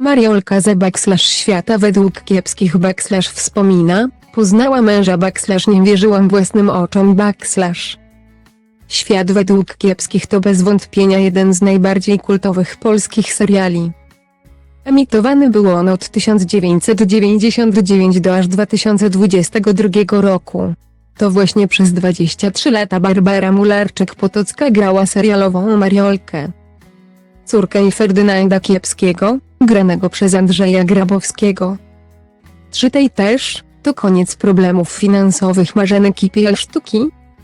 Mariolka ze backslash świata według kiepskich backslash wspomina, poznała męża backslash nie wierzyłam własnym oczom backslash. Świat według kiepskich to bez wątpienia jeden z najbardziej kultowych polskich seriali. Emitowany był on od 1999 do aż 2022 roku. To właśnie przez 23 lata Barbara Mularczyk-Potocka grała serialową Mariolkę. Córkę Ferdynanda Kiepskiego, granego przez Andrzeja Grabowskiego. Czytaj też, to koniec problemów finansowych Marzeny Kipiel sztuki.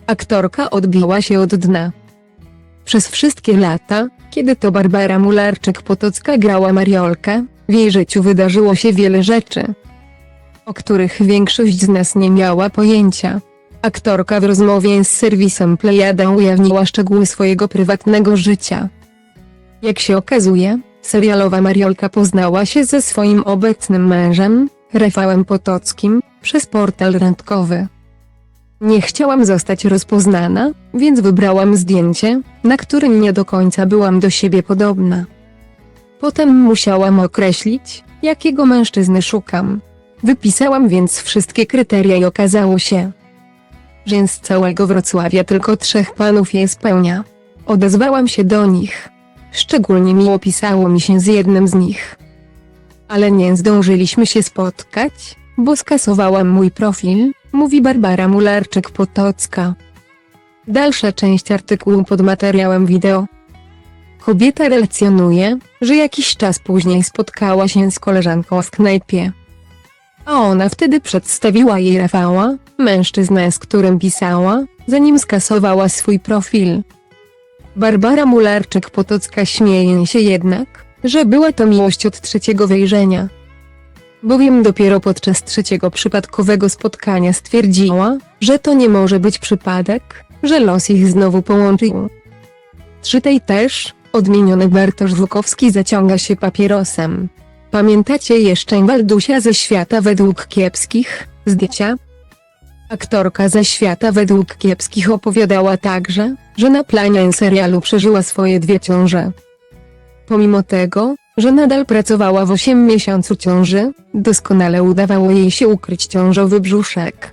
Aktorka odbiła się od dna. Przez wszystkie lata, kiedy to Barbara Mularczyk-Potocka grała Mariolkę, w jej życiu wydarzyło się wiele rzeczy, o których większość z nas nie miała pojęcia. Aktorka w rozmowie z serwisem Plejada ujawniła szczegóły swojego prywatnego życia. Jak się okazuje, serialowa Mariolka poznała się ze swoim obecnym mężem, Rafałem Potockim, przez portal randkowy. Nie chciałam zostać rozpoznana, więc wybrałam zdjęcie, na którym nie do końca byłam do siebie podobna. Potem musiałam określić, jakiego mężczyzny szukam. Wypisałam więc wszystkie kryteria i okazało się, że z całego Wrocławia tylko trzech panów je spełnia. Odezwałam się do nich. Szczególnie miło pisało mi się z jednym z nich. Ale nie zdążyliśmy się spotkać, bo skasowałam mój profil, mówi Barbara Mularczyk-Potocka. Dalsza część artykułu pod materiałem wideo. Kobieta relacjonuje, że jakiś czas później spotkała się z koleżanką w knajpie. A ona wtedy przedstawiła jej Rafała, mężczyznę z którym pisała, zanim skasowała swój profil. Barbara Mularczyk-Potocka śmieje się jednak, że była to miłość od trzeciego wejrzenia. Bowiem dopiero podczas trzeciego przypadkowego spotkania stwierdziła, że to nie może być przypadek, że los ich znowu połączył. Czytaj też, odmieniony Bartosz Wukowski zaciąga się papierosem. Pamiętacie jeszcze Waldusia ze świata według kiepskich, zdjęcia? Aktorka ze świata według kiepskich opowiadała także, że na planie serialu przeżyła swoje dwie ciąże. Pomimo tego, że nadal pracowała w 8 miesiącu ciąży, doskonale udawało jej się ukryć ciążowy brzuszek.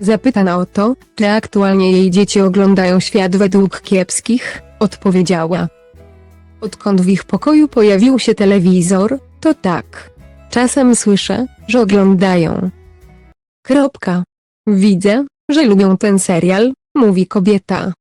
Zapytana o to, czy aktualnie jej dzieci oglądają świat według kiepskich, odpowiedziała. Odkąd w ich pokoju pojawił się telewizor, to tak. Czasem słyszę, że oglądają. Kropka. Widzę, że lubią ten serial, mówi kobieta.